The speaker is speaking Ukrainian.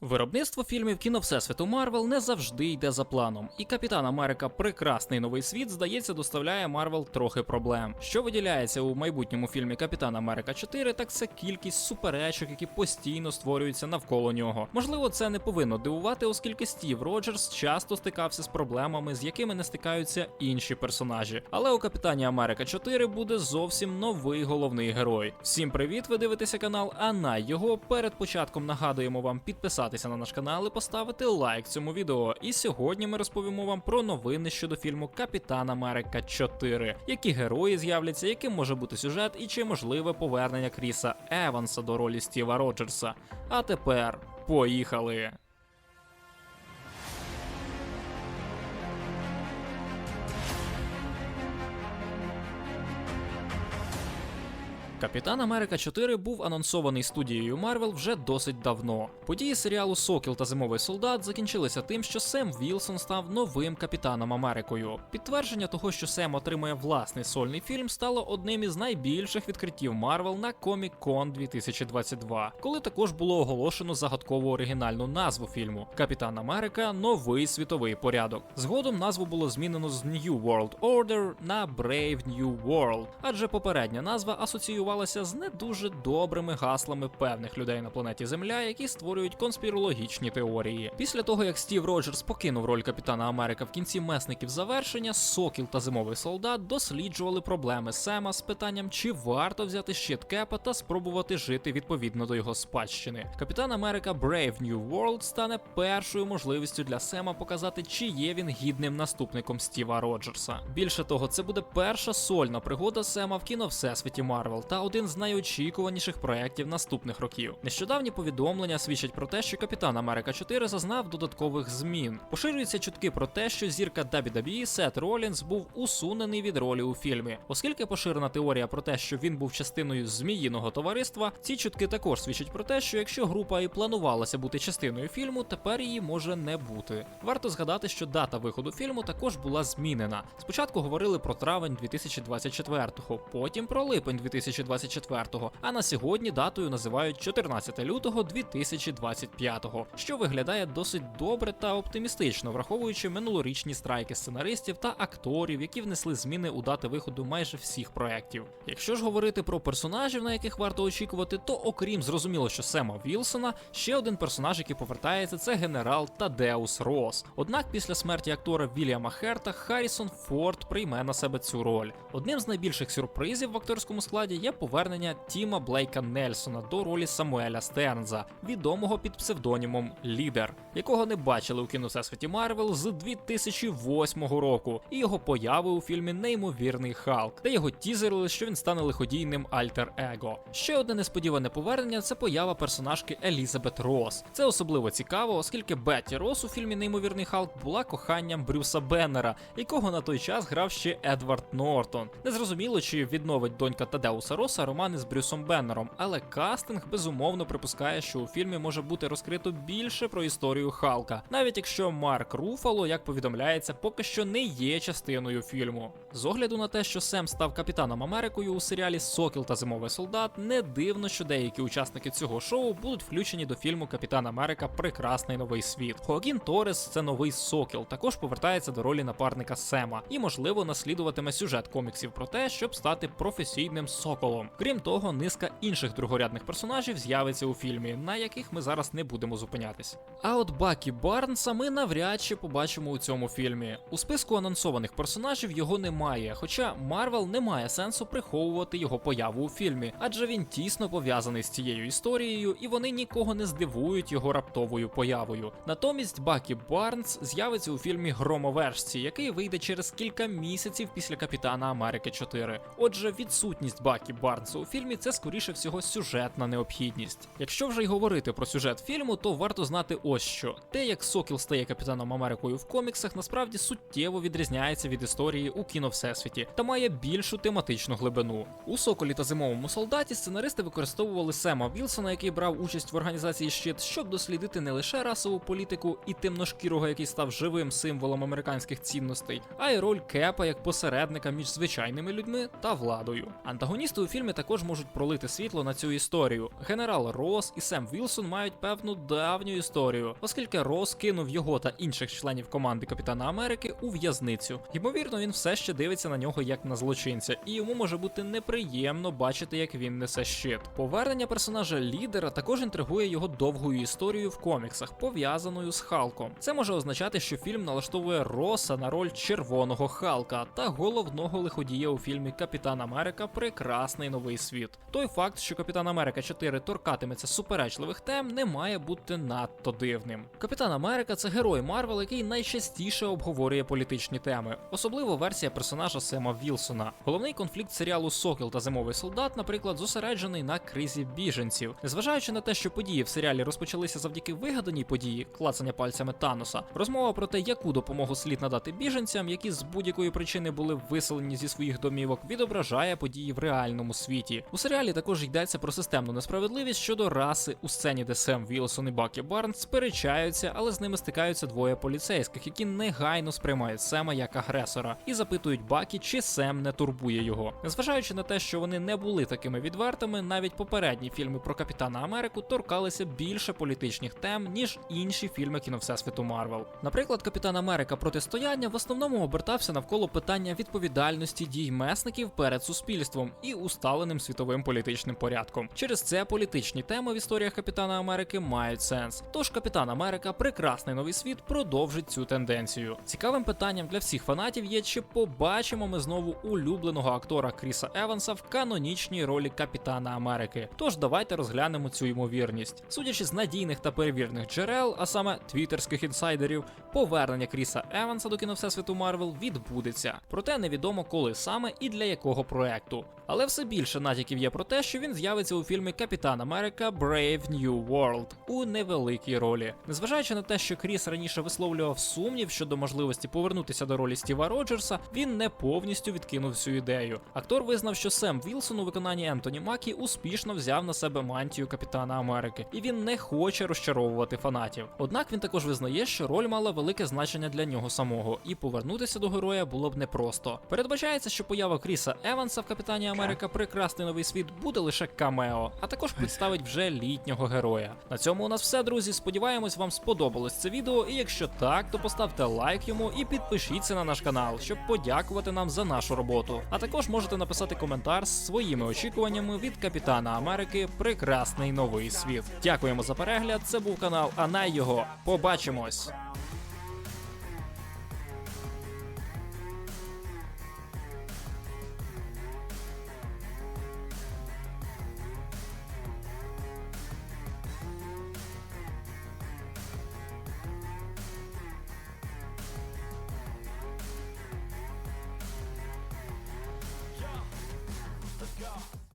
Виробництво фільмів кіно Всесвіту Марвел не завжди йде за планом, і Капітан Америка Прекрасний новий світ, здається, доставляє Марвел трохи проблем. Що виділяється у майбутньому фільмі Капітан Америка 4, так це кількість суперечок, які постійно створюються навколо нього. Можливо, це не повинно дивувати, оскільки Стів Роджерс часто стикався з проблемами, з якими не стикаються інші персонажі. Але у Капітані Америка 4 буде зовсім новий головний герой. Всім привіт! Ви дивитеся канал Ана. Його перед початком нагадуємо вам підписатися на наш канал і поставити лайк цьому відео. І сьогодні ми розповімо вам про новини щодо фільму Капітан Америка 4, які герої з'являться, яким може бути сюжет і чи можливе повернення Кріса Еванса до ролі Стіва Роджерса. А тепер поїхали! Капітан Америка 4 був анонсований студією Марвел вже досить давно. Події серіалу Сокіл та Зимовий солдат закінчилися тим, що Сем Вілсон став новим капітаном Америкою. Підтвердження того, що Сем отримує власний сольний фільм, стало одним із найбільших відкриттів Марвел на Comic Con 2022, коли також було оголошено загадкову оригінальну назву фільму Капітан Америка Новий світовий порядок. Згодом назву було змінено з New World Order на Brave New World, адже попередня назва асоціювалася з не дуже добрими гаслами певних людей на планеті Земля, які створюють конспірологічні теорії. Після того, як Стів Роджерс покинув роль капітана Америка в кінці месників завершення, Сокіл та Зимовий солдат досліджували проблеми Сема з питанням, чи варто взяти щит Кепа та спробувати жити відповідно до його спадщини. Капітан Америка Brave New World стане першою можливістю для Сема показати, чи є він гідним наступником Стіва Роджерса. Більше того, це буде перша сольна пригода Сема в кіно Всесвіті Марвел та один з найочікуваніших проєктів наступних років. Нещодавні повідомлення свідчать про те, що Капітан Америка 4 зазнав додаткових змін. Поширюються чутки про те, що зірка WWE Сет Ролінс був усунений від ролі у фільмі. Оскільки поширена теорія про те, що він був частиною зміїного товариства, ці чутки також свідчать про те, що якщо група і планувалася бути частиною фільму, тепер її може не бути. Варто згадати, що дата виходу фільму також була змінена. Спочатку говорили про травень 2024-го, потім про липень 2024-го, а на сьогодні датою називають 14 лютого 2025-го, що виглядає досить добре та оптимістично, враховуючи минулорічні страйки сценаристів та акторів, які внесли зміни у дати виходу майже всіх проєктів. Якщо ж говорити про персонажів, на яких варто очікувати, то окрім зрозуміло, що Сема Вілсона, ще один персонаж, який повертається, це генерал Тадеус Рос. Однак після смерті актора Вільяма Херта Харрісон Форд прийме на себе цю роль. Одним з найбільших сюрпризів в акторському складі є повернення Тіма Блейка Нельсона до ролі Самуеля Стернза, відомого під псевдонімом Лідер, якого не бачили у кіно Всесвіті Марвел з 2008 року, і його появи у фільмі Неймовірний Халк, де його тізерили, що він стане лиходійним альтер-его. Ще одне несподіване повернення це поява персонажки Елізабет Рос. Це особливо цікаво, оскільки Бетті Рос у фільмі Неймовірний Халк була коханням Брюса Беннера, якого на той час грав ще Едвард Нортон. Незрозуміло, чи відновить донька Тадеуса Роса романи з Брюсом Беннером, але кастинг безумовно припускає, що у фільмі може бути розкрито більше про історію Халка, навіть якщо Марк Руфало, як повідомляється, поки що не є частиною фільму. З огляду на те, що Сем став капітаном Америкою у серіалі Сокіл та Зимовий солдат, не дивно, що деякі учасники цього шоу будуть включені до фільму Капітан Америка Прекрасний новий світ. Хоакін Торес, це новий Сокіл, також повертається до ролі напарника Сема і, можливо, наслідуватиме сюжет коміксів про те, щоб стати професійним соколом. Крім того, низка інших другорядних персонажів з'явиться у фільмі, на яких ми зараз не будемо зупинятись. А от Бакі Барнса ми навряд чи побачимо у цьому фільмі. У списку анонсованих персонажів його немає, хоча Марвел не має сенсу приховувати його появу у фільмі, адже він тісно пов'язаний з цією історією, і вони нікого не здивують його раптовою появою. Натомість Бакі Барнс з'явиться у фільмі Громовержці, який вийде через кілька місяців після Капітана Америки 4. Отже, відсутність Бакі Барнса у фільмі це скоріше всього сюжетна необхідність. Якщо вже й говорити про сюжет фільму, то варто знати ось що: те, як Сокіл стає капітаном Америкою в коміксах, насправді суттєво відрізняється від історії у кіно Всесвіті та має більшу тематичну глибину. У Соколі та зимовому солдаті сценаристи використовували Сема Вілсона, який брав участь в організації щит, щоб дослідити не лише расову політику і темношкірого, який став живим символом американських цінностей, а й роль Кепа як посередника між звичайними людьми та владою. Антагоністи у фільмі також можуть пролити світло на цю історію. Генерал Рос і Сем Вілсон мають певну давню історію, оскільки Рос кинув його та інших членів команди Капітана Америки у в'язницю. Ймовірно, він все ще дивиться на нього як на злочинця, і йому може бути неприємно бачити, як він несе щит. Повернення персонажа лідера також інтригує його довгою історією в коміксах, пов'язаною з Халком. Це може означати, що фільм налаштовує Роса на роль червоного Халка та головного лиходія у фільмі Капітан Америка Прекрасний новий світ. Той факт, що Капітан Америка 4 торкатиметься суперечливих тем, не має бути надто дивним. Капітан Америка це герой Марвел, який найчастіше обговорює політичні теми, особливо версія персонажа Сема Вілсона. Головний конфлікт серіалу Сокіл та Зимовий солдат, наприклад, зосереджений на кризі біженців. Незважаючи на те, що події в серіалі розпочалися завдяки вигаданій події клацання пальцями Таноса, розмова про те, яку допомогу слід надати біженцям, які з будь-якої причини були виселені зі своїх домівок, відображає події в реальному світі. У серіалі також йдеться про системну несправедливість щодо раси у сцені, де Сем Вілсон і Бакі Барнс сперечаються, але з ними стикаються двоє поліцейських, які негайно сприймають Сема як агресора і запитують Бакі, чи Сем не турбує його. Незважаючи на те, що вони не були такими відвертими, навіть попередні фільми про Капітана Америку торкалися більше політичних тем, ніж інші фільми кіновсесвіту Марвел. Наприклад, Капітан Америка протистояння в основному обертався навколо питання відповідальності дій месників перед суспільством і усталеним світовим політичним порядком. Через це політичні теми в історіях Капітана Америки мають сенс. Тож Капітан Америка, прекрасний новий світ, продовжить цю тенденцію. Цікавим питанням для всіх фанатів є, чи побачимо ми знову улюбленого актора Кріса Еванса в канонічній ролі Капітана Америки. Тож давайте розглянемо цю ймовірність. Судячи з надійних та перевірених джерел, а саме твіттерських інсайдерів, повернення Кріса Еванса до кіновсесвіту Марвел відбудеться. Проте невідомо коли саме і для якого проекту. Але все більше натяків є про те, що він з'явиться у фільмі Капітан Америка Brave New World у невеликій ролі. Незважаючи на те, що Кріс раніше висловлював сумнів щодо можливості повернутися до ролі Стіва Роджерса, він не повністю відкинув цю ідею. Актор визнав, що Сем Вілсон у виконанні Ентоні Макі успішно взяв на себе мантію Капітана Америки, і він не хоче розчаровувати фанатів. Однак він також визнає, що роль мала велике значення для нього самого, і повернутися до героя було б непросто. Передбачається, що поява Кріса Еванса в Капітані Америка Прекрасний новий світ буде лише камео, а також представить вже літнього героя. На цьому у нас все, друзі. Сподіваємось, вам сподобалось це відео. І якщо так, то поставте лайк йому і підпишіться на наш канал, щоб подякувати нам за нашу роботу. А також можете написати коментар з своїми очікуваннями від Капітана Америки Прекрасний новий світ. Дякуємо за перегляд. Це був канал Анай його. Побачимось.